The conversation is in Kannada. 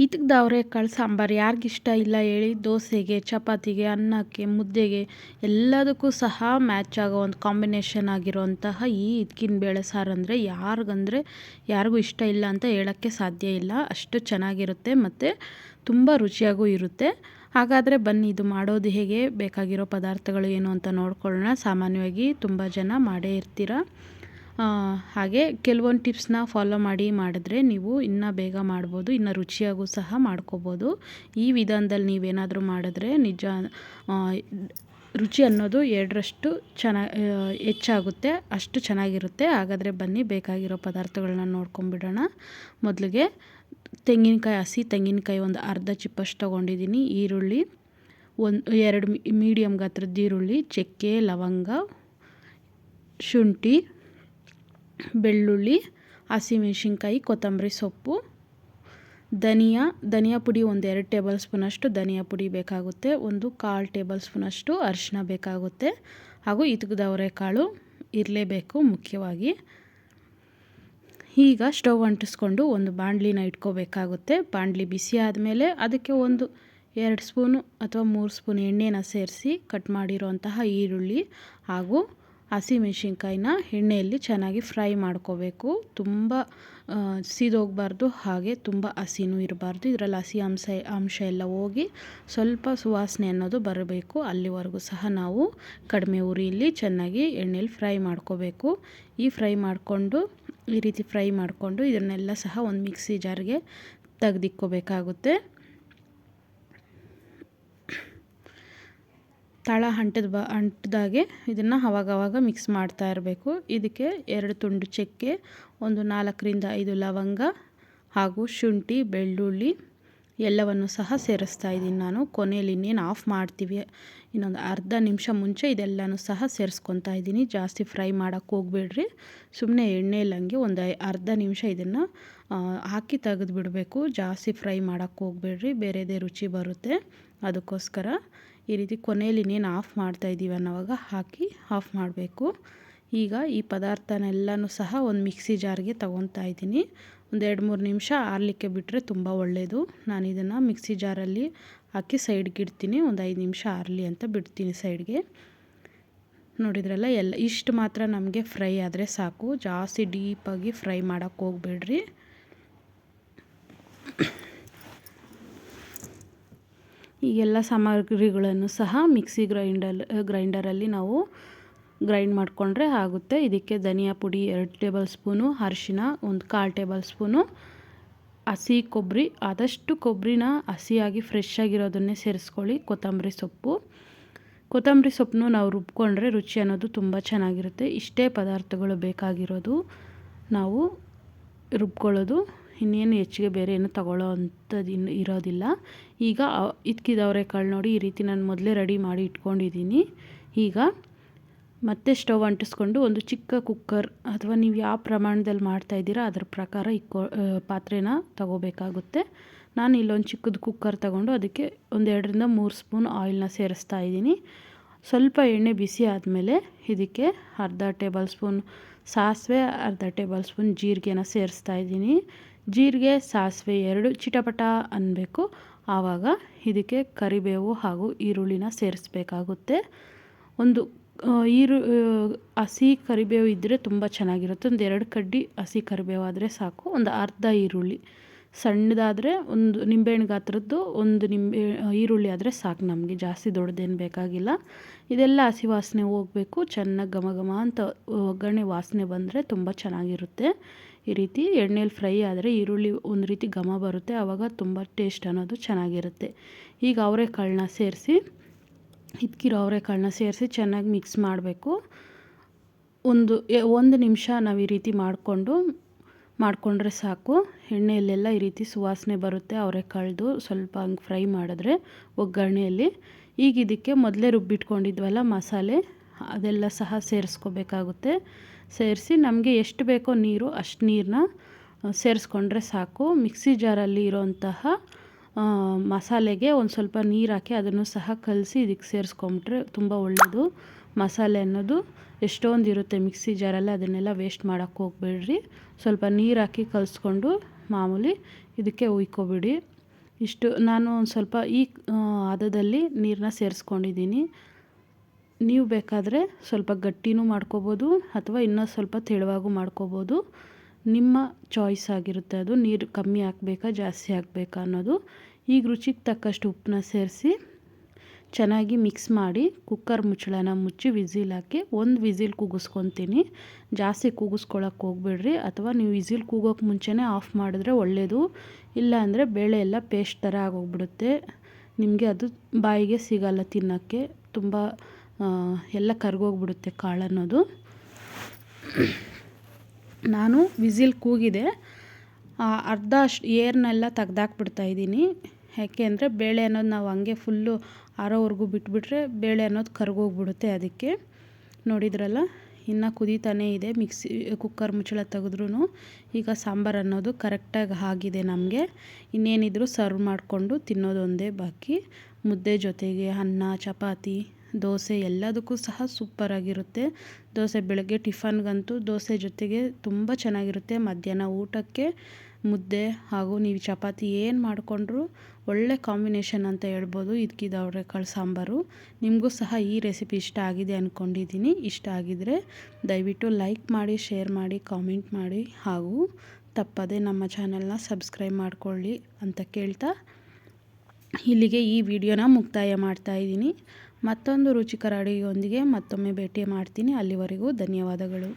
ಹಿತಕ್ದ ಸಾಂಬಾರ್ ಸಾಂಬಾರು ಯಾರಿಗಿಷ್ಟ ಇಲ್ಲ ಹೇಳಿ ದೋಸೆಗೆ, ಚಪಾತಿಗೆ, ಅನ್ನಕ್ಕೆ, ಮುದ್ದೆಗೆ ಎಲ್ಲದಕ್ಕೂ ಸಹ ಮ್ಯಾಚ್ ಆಗೋ ಒಂದು ಕಾಂಬಿನೇಷನ್ ಆಗಿರುವಂತಹ ಈ ಹಿತ್ಕಿನ ಬೇಳೆ ಸಾರು ಅಂದರೆ ಯಾರಿಗಂದರೆ ಯಾರಿಗೂ ಇಷ್ಟ ಇಲ್ಲ ಅಂತ ಹೇಳೋಕ್ಕೆ ಸಾಧ್ಯ ಇಲ್ಲ. ಅಷ್ಟು ಚೆನ್ನಾಗಿರುತ್ತೆ ಮತ್ತು ತುಂಬ ರುಚಿಯಾಗೂ ಇರುತ್ತೆ. ಹಾಗಾದರೆ ಬನ್ನಿ, ಇದು ಮಾಡೋದು ಹೇಗೆ, ಬೇಕಾಗಿರೋ ಪದಾರ್ಥಗಳು ಏನು ಅಂತ ನೋಡ್ಕೊಳ್ಳೋಣ. ಸಾಮಾನ್ಯವಾಗಿ ತುಂಬ ಜನ ಮಾಡೇ ಇರ್ತೀರ? ಹಾಗೆ ಕೆಲವೊಂದು ಟಿಪ್ಸ್ನ ಫಾಲೋ ಮಾಡಿ ಮಾಡಿದ್ರೆ ನೀವು ಇನ್ನೂ ಬೇಗ ಮಾಡ್ಬೋದು, ಇನ್ನು ರುಚಿಯಾಗೂ ಸಹ ಮಾಡ್ಕೋಬೋದು. ಈ ವಿಧಾನದಲ್ಲಿ ನೀವೇನಾದರೂ ಮಾಡಿದ್ರೆ ನಿಜ ರುಚಿ ಅನ್ನೋದು ಎರಡರಷ್ಟು ಚೆನ್ನಾಗಿ ಹೆಚ್ಚಾಗುತ್ತೆ, ಅಷ್ಟು ಚೆನ್ನಾಗಿರುತ್ತೆ. ಹಾಗಾದರೆ ಬನ್ನಿ, ಬೇಕಾಗಿರೋ ಪದಾರ್ಥಗಳನ್ನ ನೋಡ್ಕೊಂಬಿಡೋಣ. ಮೊದಲಿಗೆ ತೆಂಗಿನಕಾಯಿ, ಹಸಿ ತೆಂಗಿನಕಾಯಿ ಒಂದು ಅರ್ಧ ಚಿಪ್ಪಷ್ಟು ತೊಗೊಂಡಿದ್ದೀನಿ, ಈರುಳ್ಳಿ, ಒಂದು, ಎರಡು ಮೀಡಿಯಮ್ ಗಾತ್ರದ ಈರುಳ್ಳಿ, ಚಕ್ಕೆ, ಲವಂಗ, ಶುಂಠಿ ಬೆಳ್ಳುಳ್ಳಿ, ಹಸಿಮೆಣ್ಸಿನ್ಕಾಯಿ, ಕೊತ್ತಂಬರಿ ಸೊಪ್ಪು, ಧನಿಯಾ ಧನಿಯಾ ಪುಡಿ ಒಂದು ಎರಡು ಟೇಬಲ್ ಸ್ಪೂನಷ್ಟು, ಧನಿಯಾ ಪುಡಿ ಬೇಕಾಗುತ್ತೆ, ಒಂದು ಕಾಲು ಟೇಬಲ್ ಸ್ಪೂನಷ್ಟು ಅರಿಶಿನ ಬೇಕಾಗುತ್ತೆ ಹಾಗೂ ಇತುಕದ ಕಾಳು ಇರಲೇಬೇಕು ಮುಖ್ಯವಾಗಿ. ಈಗ ಸ್ಟವ್ ಅಂಟಿಸ್ಕೊಂಡು ಒಂದು ಬಾಣಲಿನ ಇಟ್ಕೋಬೇಕಾಗುತ್ತೆ, ಬಾಣಲಿ ಬಿಸಿ ಆದಮೇಲೆ ಅದಕ್ಕೆ ಒಂದು ಎರಡು ಸ್ಪೂನು ಅಥವಾ ಮೂರು ಸ್ಪೂನ್ ಎಣ್ಣೆನ ಸೇರಿಸಿ ಕಟ್ ಮಾಡಿರುವಂತಹ ಈರುಳ್ಳಿ ಹಾಗೂ ಹಸಿಮೆಣ್ಸಿನ್ಕಾಯಿನ ಎಣ್ಣೆಯಲ್ಲಿ ಚೆನ್ನಾಗಿ ಫ್ರೈ ಮಾಡ್ಕೋಬೇಕು. ತುಂಬ ಸೀದೋಗಬಾರ್ದು, ಹಾಗೆ ತುಂಬ ಹಸಿನೂ ಇರಬಾರ್ದು. ಇದರಲ್ಲಿ ಹಸಿ ಅಂಶ ಅಂಶ ಎಲ್ಲ ಹೋಗಿ ಸ್ವಲ್ಪ ಸುವಾಸನೆ ಅನ್ನೋದು ಬರಬೇಕು. ಅಲ್ಲಿವರೆಗೂ ಸಹ ನಾವು ಕಡಿಮೆ ಉರಿಯಲ್ಲಿ ಚೆನ್ನಾಗಿ ಎಣ್ಣೆಯಲ್ಲಿ ಫ್ರೈ ಮಾಡ್ಕೋಬೇಕು. ಈ ಫ್ರೈ ಮಾಡಿಕೊಂಡು, ಈ ರೀತಿ ಫ್ರೈ ಮಾಡಿಕೊಂಡು ಇದನ್ನೆಲ್ಲ ಸಹ ಒಂದು ಮಿಕ್ಸಿ ಜಾರ್ಗೆ ತೆಗೆದಿಕ್ಕೋಬೇಕಾಗುತ್ತೆ. ತಳ ಅಂಟದ ಬ ಅಂಟ್ದಾಗೆ ಇದನ್ನು ಅವಾಗವಾಗ ಮಿಕ್ಸ್ ಮಾಡ್ತಾ ಇರಬೇಕು. ಇದಕ್ಕೆ ಎರಡು ತುಂಡು ಚಕ್ಕೆ, ಒಂದು ನಾಲ್ಕರಿಂದ ಐದು ಲವಂಗ ಹಾಗೂ ಶುಂಠಿ, ಬೆಳ್ಳುಳ್ಳಿ ಎಲ್ಲವನ್ನು ಸಹ ಸೇರಿಸ್ತಾ ಇದ್ದೀನಿ ನಾನು. ಕೊನೆಯಲ್ಲಿ ಇನ್ನೇನು ಆಫ್ ಮಾಡ್ತೀವಿ. ಇನ್ನೊಂದು ಅರ್ಧ ನಿಮಿಷ ಮುಂಚೆ ಇದೆಲ್ಲನೂ ಸಹ ಸೇರಿಸ್ಕೊತಾ ಇದ್ದೀನಿ. ಜಾಸ್ತಿ ಫ್ರೈ ಮಾಡೋಕ್ಕೆ ಹೋಗ್ಬೇಡ್ರಿ. ಸುಮ್ಮನೆ ಎಣ್ಣೆ ಇಲ್ಲಂಗೆ ಒಂದು ಅರ್ಧ ನಿಮಿಷ ಇದನ್ನು ಹಾಕಿ ತೆಗೆದು ಬಿಡಬೇಕು. ಜಾಸ್ತಿ ಫ್ರೈ ಮಾಡೋಕ್ಕೆ ಹೋಗ್ಬೇಡ್ರಿ. ಬೇರೆದೇ ರುಚಿ ಬರುತ್ತೆ. ಅದಕ್ಕೋಸ್ಕರ ಈ ರೀತಿ ಕೊನೆಯಲ್ಲಿ ಇನ್ನೇನು ಆಫ್ ಮಾಡ್ತಾ ಇದ್ದೀವಿ ಅನ್ನೋವಾಗ ಹಾಕಿ ಆಫ್ ಮಾಡಬೇಕು. ಈಗ ಈ ಪದಾರ್ಥನೆಲ್ಲನೂ ಸಹ ಒಂದು ಮಿಕ್ಸಿ ಜಾರ್ಗೆ ತೊಗೊತಾ ಇದ್ದೀನಿ. ಒಂದು ಎರಡು ಮೂರು ನಿಮಿಷ ಆರಲಿಕ್ಕೆ ಬಿಟ್ಟರೆ ತುಂಬ ಒಳ್ಳೆಯದು ನಾನು ಇದನ್ನು ಮಿಕ್ಸಿ ಜಾರಲ್ಲಿ ಹಾಕಿ ಸೈಡ್ಗೆ ಇಡ್ತೀನಿ. ಒಂದು ಐದು ನಿಮಿಷ ಆರಲಿ ಅಂತ ಬಿಡ್ತೀನಿ ಸೈಡ್ಗೆ. ನೋಡಿದ್ರಲ್ಲ, ಎಲ್ಲ ಇಷ್ಟು ಮಾತ್ರ ನಮಗೆ ಫ್ರೈ ಆದರೆ ಸಾಕು. ಜಾಸ್ತಿ ಡೀಪಾಗಿ ಫ್ರೈ ಮಾಡೋಕ್ಕೆ ಹೋಗ್ಬೇಡ್ರಿ. ಈಗೆಲ್ಲ ಸಾಮಗ್ರಿಗಳನ್ನು ಸಹ ಮಿಕ್ಸಿ ಗ್ರೈಂಡಲ್, ಗ್ರೈಂಡರಲ್ಲಿ ನಾವು ಗ್ರೈಂಡ್ ಮಾಡಿಕೊಂಡ್ರೆ ಆಗುತ್ತೆ. ಇದಕ್ಕೆ ಧನಿಯಾ ಪುಡಿ ಎರಡು ಟೇಬಲ್ ಸ್ಪೂನು, ಅರಿಶಿನ ಒಂದು ಕಾಲು ಟೇಬಲ್ ಸ್ಪೂನು, ಹಸಿ ಕೊಬ್ಬರಿ, ಆದಷ್ಟು ಕೊಬ್ಬರಿನ ಹಸಿಯಾಗಿ ಫ್ರೆಶ್ ಆಗಿರೋದನ್ನೇ ಸೇರಿಸ್ಕೊಳ್ಳಿ. ಕೊತ್ತಂಬರಿ ಸೊಪ್ಪು. ಕೊತ್ತಂಬರಿ ಸೊಪ್ಪನ್ನು ನಾವು ರುಬ್ಕೊಂಡ್ರೆ ರುಚಿ ಅನ್ನೋದು ತುಂಬ ಚೆನ್ನಾಗಿರುತ್ತೆ. ಇಷ್ಟೇ ಪದಾರ್ಥಗಳು ಬೇಕಾಗಿರೋದು. ನಾವು ರುಬ್ಕೊಳ್ಳೋದು. ಇನ್ನೇನು ಹೆಚ್ಚಿಗೆ ಬೇರೆ ಏನು ತಗೊಳ್ಳೋ ಅಂಥದ್ದು ಇರೋದಿಲ್ಲ. ಈಗ ಇದ್ಕಿದವ್ರೆ ಕಾಳು ನೋಡಿ ಈ ರೀತಿ ನಾನು ಮೊದಲೇ ರೆಡಿ ಮಾಡಿ ಇಟ್ಕೊಂಡಿದ್ದೀನಿ. ಈಗ ಮತ್ತೆ ಸ್ಟವ್ ಅಂಟಿಸ್ಕೊಂಡು ಒಂದು ಚಿಕ್ಕ ಕುಕ್ಕರ್ ಅಥವಾ ನೀವು ಯಾವ ಪ್ರಮಾಣದಲ್ಲಿ ಮಾಡ್ತಾಯಿದ್ದೀರಾ ಅದರ ಪ್ರಕಾರ ಇಕ್ಕೊ ಪಾತ್ರೆನ ತಗೋಬೇಕಾಗುತ್ತೆ. ನಾನು ಇಲ್ಲೊಂದು ಚಿಕ್ಕದು ಕುಕ್ಕರ್ ತಗೊಂಡು ಅದಕ್ಕೆ ಒಂದೆರಡರಿಂದ ಮೂರು ಸ್ಪೂನ್ ಆಯಿಲ್ನ ಸೇರಿಸ್ತಾ ಇದ್ದೀನಿ. ಸ್ವಲ್ಪ ಎಣ್ಣೆ ಬಿಸಿ ಆದಮೇಲೆ ಇದಕ್ಕೆ ಅರ್ಧ ಟೇಬಲ್ ಸ್ಪೂನ್ ಸಾಸಿವೆ, ಅರ್ಧ ಟೇಬಲ್ ಸ್ಪೂನ್ ಜೀರಿಗೆನ ಸೇರಿಸ್ತಾ ಇದ್ದೀನಿ. ಜೀರಿಗೆ, ಸಾಸಿವೆ ಎರಡು ಚಿಟಪಟ ಅನ್ನಬೇಕು. ಆವಾಗ ಇದಕ್ಕೆ ಕರಿಬೇವು ಹಾಗೂ ಈರುಳ್ಳಿನ ಸೇರಿಸ್ಬೇಕಾಗುತ್ತೆ. ಒಂದು ಈರು ಹಸಿ ಕರಿಬೇವು ಇದ್ದರೆ ತುಂಬ ಚೆನ್ನಾಗಿರುತ್ತೆ. ಒಂದು ಎರಡು ಕಡ್ಡಿ ಹಸಿ ಕರಿಬೇವು ಆದರೆ ಸಾಕು. ಒಂದು ಅರ್ಧ ಈರುಳ್ಳಿ. ಸಣ್ಣದಾದರೆ ಒಂದು ನಿಂಬೆಹಣ್ಣು ಗಾತ್ರದ್ದು ಒಂದು ನಿಂಬೆ ಈರುಳ್ಳಿ ಆದರೆ ಸಾಕು ನಮಗೆ. ಜಾಸ್ತಿ ದೊಡ್ಡದೇನು ಬೇಕಾಗಿಲ್ಲ. ಇದೆಲ್ಲ ಹಸಿ ವಾಸನೆ ಹೋಗಬೇಕು. ಚೆನ್ನಾಗಿ ಘಮ ಘಮ ಅಂತ ಒಗ್ಗರಣೆ ವಾಸನೆ ಬಂದರೆ ತುಂಬ ಚೆನ್ನಾಗಿರುತ್ತೆ. ಈ ರೀತಿ ಎಣ್ಣೆಲಿ ಫ್ರೈ ಆದರೆ ಈರುಳ್ಳಿ ಒಂದು ರೀತಿ ಘಮ ಬರುತ್ತೆ. ಆವಾಗ ತುಂಬ ಟೇಸ್ಟ್ ಅನ್ನೋದು ಚೆನ್ನಾಗಿರುತ್ತೆ. ಈಗ ಅವರೆಕಾಳನ್ನ ಸೇರಿಸಿ ಇದ್ಕಿರೋ ಅವರೆಕಾಳನ್ನ ಸೇರಿಸಿ ಚೆನ್ನಾಗಿ ಮಿಕ್ಸ್ ಮಾಡಬೇಕು. ಒಂದು ಒಂದು ನಿಮಿಷ ನಾವು ಈ ರೀತಿ ಮಾಡಿಕೊಂಡು, ಮಾಡಿಕೊಂಡ್ರೆ ಸಾಕು. ಎಣ್ಣೆಯಲ್ಲೆಲ್ಲ ಈ ರೀತಿ ಸುವಾಸನೆ ಬರುತ್ತೆ ಅವರೆಕಾಳ್ದು ಸ್ವಲ್ಪ ಹಂಗೆ ಫ್ರೈ ಮಾಡಿದ್ರೆ ಒಗ್ಗರಣೆಯಲ್ಲಿ. ಈಗ ಇದಕ್ಕೆ ಮೊದಲೇ ರುಬ್ಬಿಟ್ಕೊಂಡಿದ್ವಲ್ಲ ಮಸಾಲೆ, ಅದೆಲ್ಲ ಸಹ ಸೇರಿಸ್ಕೋಬೇಕಾಗುತ್ತೆ. ಸೇರಿಸಿ ನಮಗೆ ಎಷ್ಟು ಬೇಕೋ ನೀರು, ಅಷ್ಟು ನೀರನ್ನ ಸೇರಿಸ್ಕೊಂಡ್ರೆ ಸಾಕು. ಮಿಕ್ಸಿ ಜಾರಲ್ಲಿ ಇರೋಂತಹ ಮಸಾಲೆಗೆ ಒಂದು ಸ್ವಲ್ಪ ನೀರು ಹಾಕಿ ಅದನ್ನು ಸಹ ಕಲಸಿ ಇದಕ್ಕೆ ಸೇರಿಸ್ಕೊಂಬಿಟ್ರೆ ತುಂಬ ಒಳ್ಳೆಯದು ಮಸಾಲೆ ಅನ್ನೋದು ಎಷ್ಟೊಂದು ಇರುತ್ತೆ ಮಿಕ್ಸಿ ಜಾರಲ್ಲಿ ಅದನ್ನೆಲ್ಲ ವೇಸ್ಟ್ ಮಾಡೋಕ್ಕೆ ಹೋಗ್ಬೇಡ್ರಿ. ಸ್ವಲ್ಪ ನೀರು ಹಾಕಿ ಕಲಿಸ್ಕೊಂಡು ಮಾಮೂಲಿ ಇದಕ್ಕೆ ಉಯ್ಕೊಬಿಡಿ ಇಷ್ಟು ನಾನು ಒಂದು ಸ್ವಲ್ಪ ಈ ಹದದಲ್ಲಿ ನೀರನ್ನ ಸೇರಿಸ್ಕೊಂಡಿದ್ದೀನಿ. ನೀವು ಬೇಕಾದರೆ ಸ್ವಲ್ಪ ಗಟ್ಟಿನೂ ಮಾಡ್ಕೋಬೋದು ಅಥವಾ ಇನ್ನೂ ಸ್ವಲ್ಪ ತೆಳುವಾಗೂ ಮಾಡ್ಕೋಬೋದು. ನಿಮ್ಮ ಚಾಯ್ಸ್ ಆಗಿರುತ್ತೆ ಅದು. ನೀರು ಕಮ್ಮಿ ಹಾಕ್ಬೇಕಾ, ಜಾಸ್ತಿ ಹಾಕ್ಬೇಕಾ ಅನ್ನೋದು. ಈಗ ರುಚಿಗೆ ತಕ್ಕಷ್ಟು ಉಪ್ಪನ್ನ ಸೇರಿಸಿ ಚೆನ್ನಾಗಿ ಮಿಕ್ಸ್ ಮಾಡಿ ಕುಕ್ಕರ್ ಮುಚ್ಚಳನ ಮುಚ್ಚಿ ವಿಝಿಲ್ ಹಾಕಿ ಒಂದು ವಿಝಿಲ್ ಕೂಗಿಸ್ಕೊತೀನಿ. ಜಾಸ್ತಿ ಕೂಗಿಸ್ಕೊಳಕ್ಕೆ ಹೋಗ್ಬೇಡ್ರಿ. ಅಥವಾ ನೀವು ವಿಝಿಲ್ ಕೂಗೋಕೆ ಮುಂಚೆನೇ ಆಫ್ ಮಾಡಿದ್ರೆ ಒಳ್ಳೆಯದು ಇಲ್ಲ ಅಂದರೆ ಬೇಳೆ ಎಲ್ಲ ಪೇಸ್ಟ್ ಥರ ಆಗೋಗ್ಬಿಡುತ್ತೆ. ನಿಮಗೆ ಅದು ಬಾಯಿಗೆ ಸಿಗಲ್ಲ ತಿನ್ನೋಕ್ಕೆ. ತುಂಬ ಎಲ್ಲ ಕರ್ಗೋಗ್ಬಿಡುತ್ತೆ ಕಾಳು ಅನ್ನೋದು. ನಾನು ವಿಸಿಲ್ ಕೂಗಿದೆ. ಅರ್ಧ ಅಷ್ಟು ಏರ್ನೆಲ್ಲ ತೆಗ್ದಾಕ್ಬಿಡ್ತಾಯಿದ್ದೀನಿ ಯಾಕೆ ಅಂದರೆ ಬೇಳೆ ಅನ್ನೋದು ನಾವು ಹಂಗೆ ಫುಲ್ಲು ಆರೋವರೆಗೂ ಬಿಟ್ಬಿಟ್ರೆ ಬೇಳೆ ಅನ್ನೋದು ಕರ್ಗೋಗ್ಬಿಡುತ್ತೆ ಅದಕ್ಕೆ. ನೋಡಿದ್ರಲ್ಲ? ಇನ್ನು ಕುದೀತಾನೇ ಇದೆ. ಮಿಕ್ಸಿ, ಕುಕ್ಕರ್ ಮುಚ್ಚಳ ತೆಗೆದ್ರೂ ಈಗ ಸಾಂಬಾರು ಅನ್ನೋದು ಕರೆಕ್ಟಾಗಿ ಆಗಿದೆ ನಮಗೆ. ಇನ್ನೇನಿದ್ರು ಸರ್ವ್ ಮಾಡಿಕೊಂಡು ತಿನ್ನೋದು ಒಂದೇ ಬಾಕಿ. ಮುದ್ದೆ ಜೊತೆಗೆ ಅನ್ನ, ಚಪಾತಿ. ದೋಸೆ ಎಲ್ಲದಕ್ಕೂ ಸಹ ಸೂಪರಾಗಿರುತ್ತೆ ದೋಸೆ ಬೆಳಗ್ಗೆ ಟಿಫನ್ಗಂತೂ ದೋಸೆ ಜೊತೆಗೆ ತುಂಬ ಚೆನ್ನಾಗಿರುತ್ತೆ. ಮಧ್ಯಾಹ್ನ ಊಟಕ್ಕೆ ಮುದ್ದೆ ಹಾಗೂ ನೀವು ಚಪಾತಿ ಏನು ಮಾಡಿಕೊಂಡ್ರು ಒಳ್ಳೆ ಕಾಂಬಿನೇಷನ್ ಅಂತ ಹೇಳ್ಬೋದು ಇದಕ್ಕಿದ ಅವರೆಕಾಳು ಸಾಂಬಾರು. ನಿಮಗೂ ಸಹ ಈ ರೆಸಿಪಿ ಇಷ್ಟ ಆಗಿದೆ ಅಂದ್ಕೊಂಡಿದ್ದೀನಿ ಇಷ್ಟ ಆಗಿದರೆ ದಯವಿಟ್ಟು ಲೈಕ್ ಮಾಡಿ ಶೇರ್ ಮಾಡಿ ಕಾಮೆಂಟ್ ಮಾಡಿ ಹಾಗೂ ತಪ್ಪದೆ ನಮ್ಮ ಚಾನಲ್ನ ಸಬ್ಸ್ಕ್ರೈಬ್ ಮಾಡಿಕೊಳ್ಳಿ ಅಂತ ಕೇಳ್ತಾ ಇಲ್ಲಿಗೆ ಈ ವಿಡಿಯೋನ ಮುಕ್ತಾಯ ಮಾಡ್ತಾ ಇದ್ದೀನಿ. ಮತ್ತೊಂದು ರುಚಿಕರ ಅಡುಗೆಯೊಂದಿಗೆ ಮತ್ತೊಮ್ಮೆ ಭೇಟಿ ಮಾಡ್ತೀನಿ. ಅಲ್ಲಿವರೆಗೂ ಧನ್ಯವಾದಗಳು.